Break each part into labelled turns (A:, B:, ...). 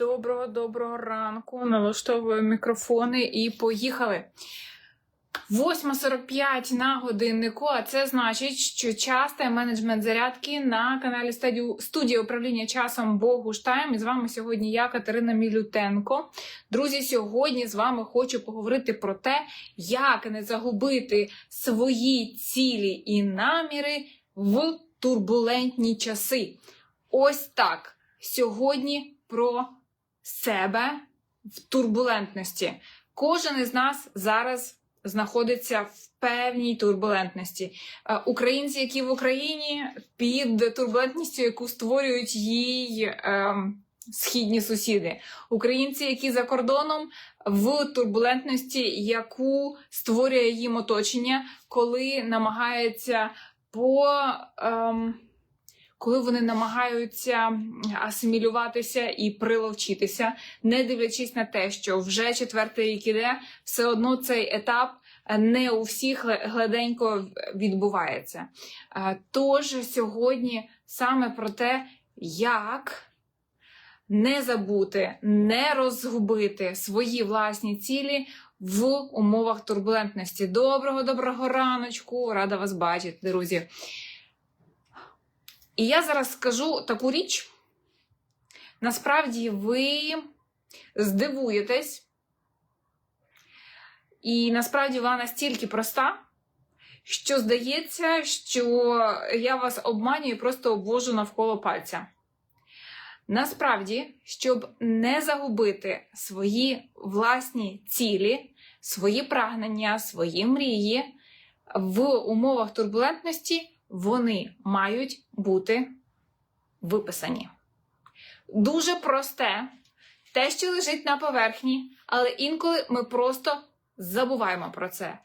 A: Доброго доброго ранку. Налаштовую мікрофони і поїхали. 8.45 на годиннику, а це значить, що час та менеджмент зарядки на каналі студії, управління часом Богуштайм. І з вами сьогодні я, Катерина Мілютенко. Друзі, сьогодні з вами хочу поговорити про те, як не загубити свої цілі і наміри в турбулентні часи. Ось так. Сьогодні про себе в турбулентності. Кожен із нас зараз знаходиться в певній турбулентності. Е, Українці, які в Україні, під турбулентністю, яку створюють їй ем, східні сусіди. Українці, які за кордоном в турбулентності, яку створює їм оточення, коли намагається по. Ем, коли вони намагаються асимілюватися і приловчитися, не дивлячись на те, що вже четвертий рік іде, все одно цей етап не у всіх гладенько відбувається. Е, Тож сьогодні саме про те, як не забути, не розгубити свої власні цілі в умовах турбулентності. Доброго, доброго раночку! Рада вас бачити, друзі. І я зараз скажу таку річ. Насправді ви здивуєтесь, і насправді вона настільки проста, що здається, що я вас обманюю і просто обвожу навколо пальця. Насправді, щоб не загубити свої власні цілі, свої прагнення, свої мрії в умовах турбулентності вони мають бути виписані. Дуже просте, те, що лежить на поверхні, але інколи ми просто забуваємо про це.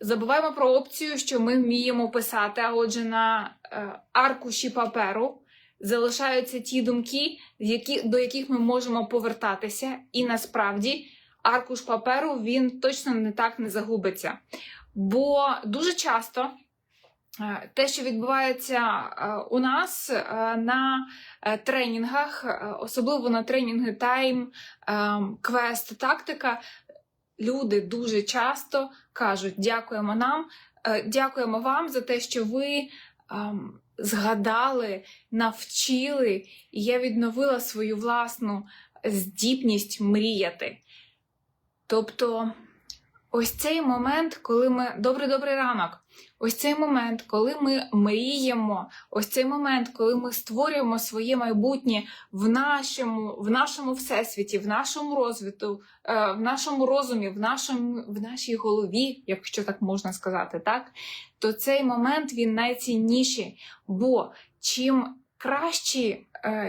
A: Забуваємо про опцію, що ми вміємо писати, а отже, на е, аркуші паперу залишаються ті думки, які, до яких ми можемо повертатися, і насправді аркуш паперу він точно не так не загубиться. Бо дуже часто те, що відбувається е, у нас е, на тренінгах, особливо на тренінги тайм, квест, тактика, люди дуже часто кажуть: дякуємо нам, дякуємо вам за те, що ви згадали, навчили, і я відновила свою власну здібність мріяти. Тобто. Ось цей момент, коли ми добрий добрий ранок. Ось цей момент, коли ми мріємо, ось цей момент, коли ми створюємо своє майбутнє в нашому в нашому всесвіті, в нашому розвитку, е, в нашому розумі, в нашому, в нашій голові, якщо так можна сказати, так, то цей момент він найцінніший. Бо чим кращі, е,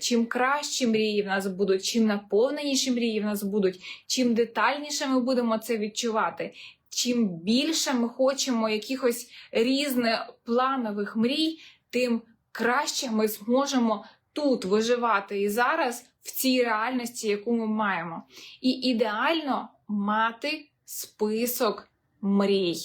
A: чим кращі мрії в нас будуть, чим наповненіші мрії в нас будуть, чим детальніше ми будемо це відчувати, чим більше ми хочемо якихось різних планових мрій, тим краще ми зможемо тут виживати і зараз в цій реальності, яку ми маємо. І ідеально мати список мрій.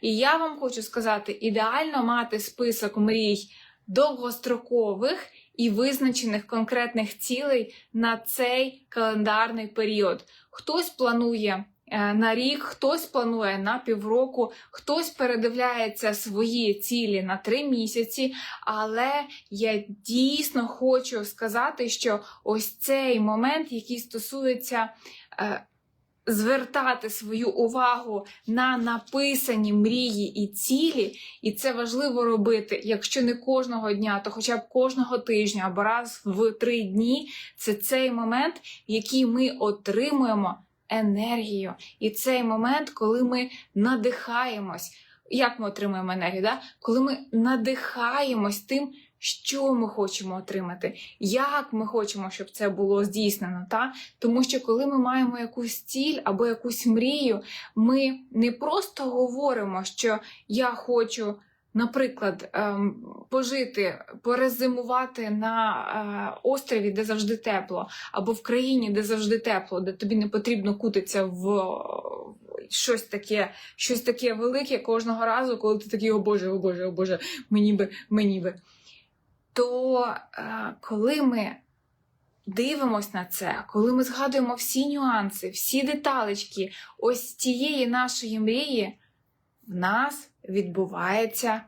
A: І я вам хочу сказати: ідеально мати список мрій довгострокових і визначених конкретних цілей на цей календарний період. Хтось планує е, на рік, хтось планує на півроку, хтось передивляється свої цілі на три місяці. Але я дійсно хочу сказати, що ось цей момент, який стосується е, звертати свою увагу на написані мрії і цілі, і це важливо робити, якщо не кожного дня, то хоча б кожного тижня або раз в три дні. Це цей момент, який ми отримуємо енергію. І цей момент, коли ми надихаємось. Як ми отримуємо енергію? Да? Коли ми надихаємось тим, що ми хочемо отримати, як ми хочемо, щоб це було здійснено. Та? Тому що коли ми маємо якусь ціль або якусь мрію, ми не просто говоримо, що я хочу. Наприклад, ем, пожити, перезимувати на е, острові, де завжди тепло, або в країні, де завжди тепло, де тобі не потрібно кутитися в щось таке щось таке велике кожного разу, коли ти такий, о Боже, о Боже, о Боже, мені би, мені би то е, коли ми дивимось на це, коли ми згадуємо всі нюанси, всі деталечки ось цієї нашої мрії, в нас відбувається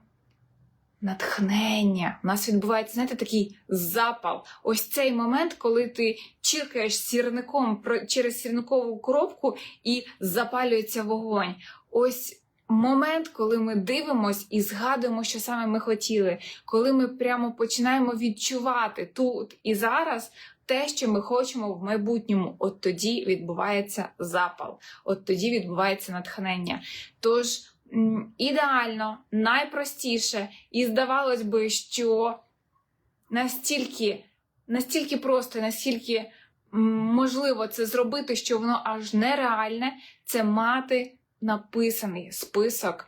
A: натхнення. В нас відбувається, знаєте, такий запал. Ось цей момент, коли ти чиркаєш сірником через сірникову коробку і запалюється вогонь. Ось момент, коли ми дивимось і згадуємо, що саме ми хотіли, коли ми прямо починаємо відчувати тут і зараз. Те, що ми хочемо в майбутньому, от тоді відбувається запал, от тоді відбувається натхнення. Тож ідеально, найпростіше, і здавалось би, що настільки, настільки просто, настільки можливо це зробити, що воно аж нереальне, це мати написаний список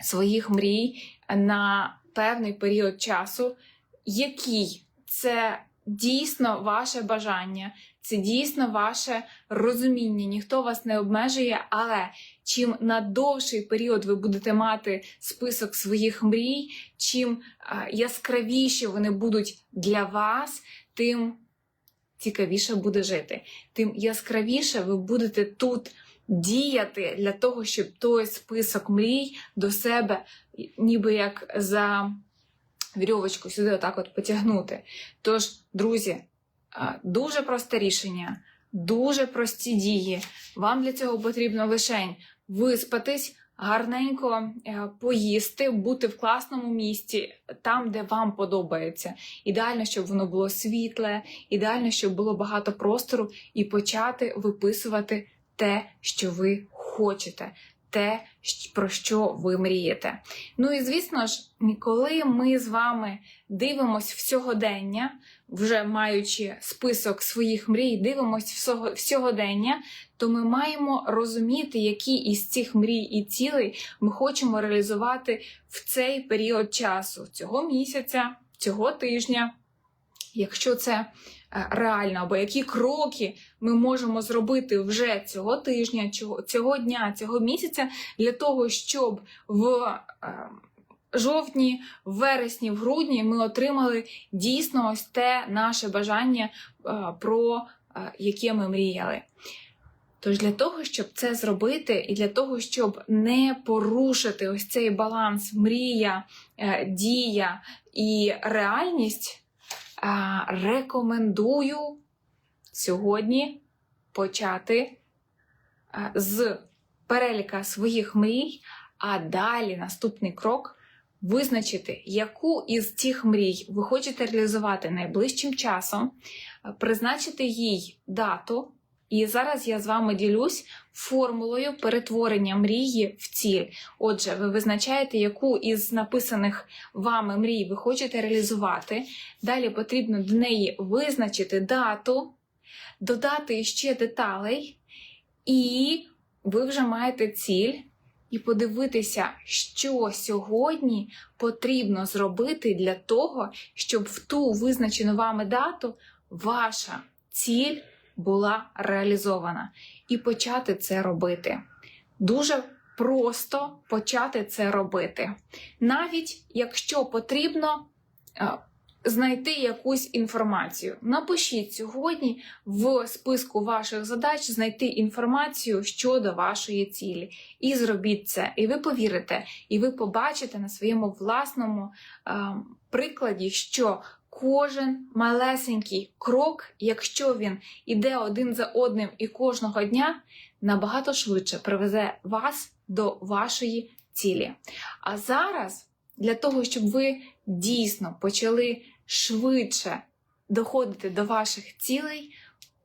A: своїх мрій на певний період часу, який це дійсно ваше бажання, це дійсно ваше розуміння. Ніхто вас не обмежує, але чим на довший період ви будете мати список своїх мрій, чим яскравіші вони будуть для вас, тим цікавіше буде жити, тим яскравіше ви будете тут діяти для того, щоб той список мрій до себе, ніби як за вірьовочку сюди отак от потягнути. Тож, друзі, дуже просте рішення, дуже прості дії. Вам для цього потрібно лише виспатись, гарненько е, поїсти, бути в класному місці, там, де вам подобається. Ідеально, щоб воно було світле, ідеально, щоб було багато простору, і почати виписувати те, що ви хочете. Те, про що ви мрієте. Ну і звісно ж, коли ми з вами дивимось в сьогодення, вже маючи список своїх мрій, дивимось в сьогодення, то ми маємо розуміти, які із цих мрій і цілей ми хочемо реалізувати в цей період часу, цього місяця, цього тижня, якщо це е, реально, або які кроки ми можемо зробити вже цього тижня, цього, дня, цього місяця для того, щоб в е, жовтні, вересні, в грудні ми отримали дійсно ось те наше бажання, е, про яке ми мріяли. Тож для того, щоб це зробити, і для того, щоб не порушити ось цей баланс мрія, дія і реальність, рекомендую сьогодні почати е, з переліка своїх мрій, а далі наступний крок визначити, яку із цих мрій ви хочете реалізувати найближчим часом, е, призначити їй дату. І зараз я з вами ділюсь формулою перетворення мрії в ціль. Отже, ви визначаєте, яку із написаних вами мрій ви хочете реалізувати. Далі потрібно до неї визначити дату, додати ще деталей, і ви вже маєте ціль, і подивитися, що сьогодні потрібно зробити для того, щоб в ту визначену вами дату ваша ціль була реалізована. І почати це робити. Дуже просто почати це робити. Навіть якщо потрібно е, знайти якусь інформацію. Напишіть сьогодні в списку ваших задач знайти інформацію щодо вашої цілі. І зробіть це. І ви повірите, і ви побачите на своєму власному е, прикладі, що кожен малесенький крок, якщо він іде один за одним і кожного дня, набагато швидше привезе вас до вашої цілі. А зараз, для того, щоб ви дійсно почали швидше доходити до ваших цілей,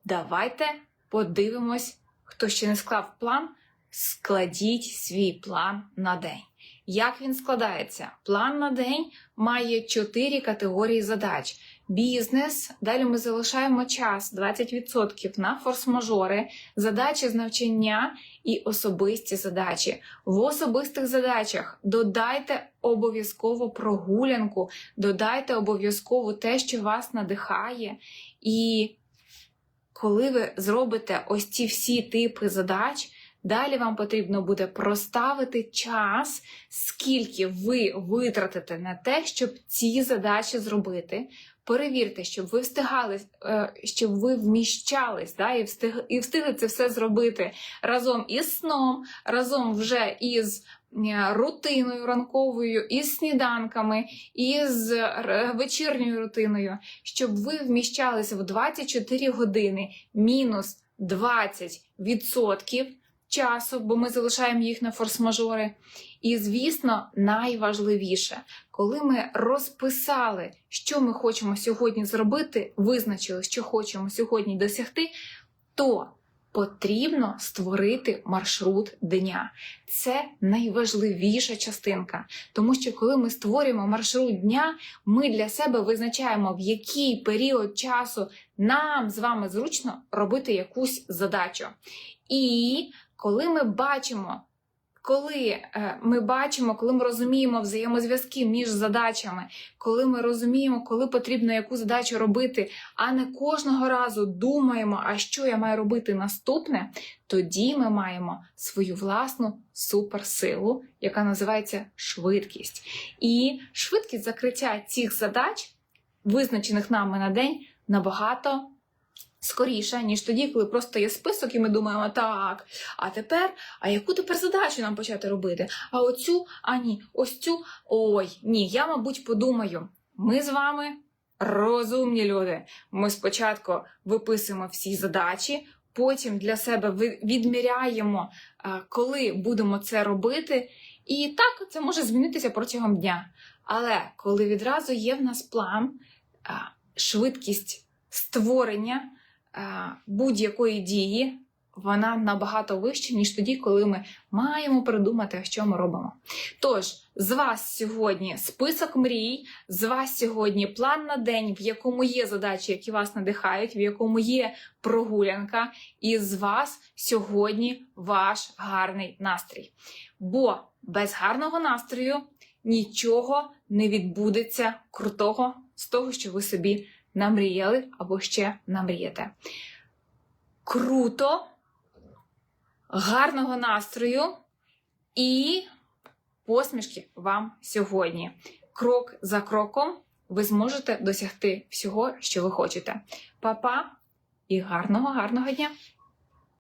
A: давайте подивимось, хто ще не склав план, складіть свій план на день. Як він складається? План на день має чотири категорії задач. Бізнес, далі ми залишаємо час 20% на форс-мажори, задачі з навчання і особисті задачі. В особистих задачах додайте обов'язково прогулянку, додайте обов'язково те, що вас надихає. І коли ви зробите ось ці всі типи задач, далі вам потрібно буде проставити час, скільки ви витратите на те, щоб ці задачі зробити. перевірте, щоб ви встигали, е, щоб ви вміщались, да, і, встиг, і встигли це все зробити разом із сном, разом вже із рутиною ранковою, із сніданками, із вечірньою рутиною, щоб ви вміщалися в 24 години мінус 20% часу, бо ми залишаємо їх на форс-мажори. І, звісно, найважливіше, коли ми розписали, що ми хочемо сьогодні зробити, визначили, що хочемо сьогодні досягти, то потрібно створити маршрут дня. Це найважливіша частинка, тому що коли ми створюємо маршрут дня, ми для себе визначаємо, в який період часу нам з вами зручно робити якусь задачу. І коли ми бачимо, коли е, ми бачимо, коли ми розуміємо взаємозв'язки між задачами, коли ми розуміємо, коли потрібно яку задачу робити, а не кожного разу думаємо, а що я маю робити наступне, тоді ми маємо свою власну суперсилу, яка називається швидкість. І швидкість закриття цих задач, визначених нами на день, набагато скоріше, ніж тоді, коли просто є список, і ми думаємо, так, а тепер, а яку тепер задачу нам почати робити? А оцю, а ні, ось цю, ой, ні, я, мабуть, подумаю. Ми з вами розумні люди. Ми спочатку виписуємо всі задачі, потім для себе відміряємо, коли будемо це робити. І так, це може змінитися протягом дня. Але коли відразу є в нас план, швидкість створення будь-якої дії, вона набагато вища, ніж тоді, коли ми маємо придумати, що ми робимо. Тож, з вас сьогодні список мрій, з вас сьогодні план на день, в якому є задачі, які вас надихають, в якому є прогулянка, і з вас сьогодні ваш гарний настрій. Бо без гарного настрою нічого не відбудеться крутого з того, що ви собі намріяли або ще намрієте. Круто, гарного настрою і посмішки вам сьогодні. Крок за кроком ви зможете досягти всього, що ви хочете. Па-па і гарного, гарного дня!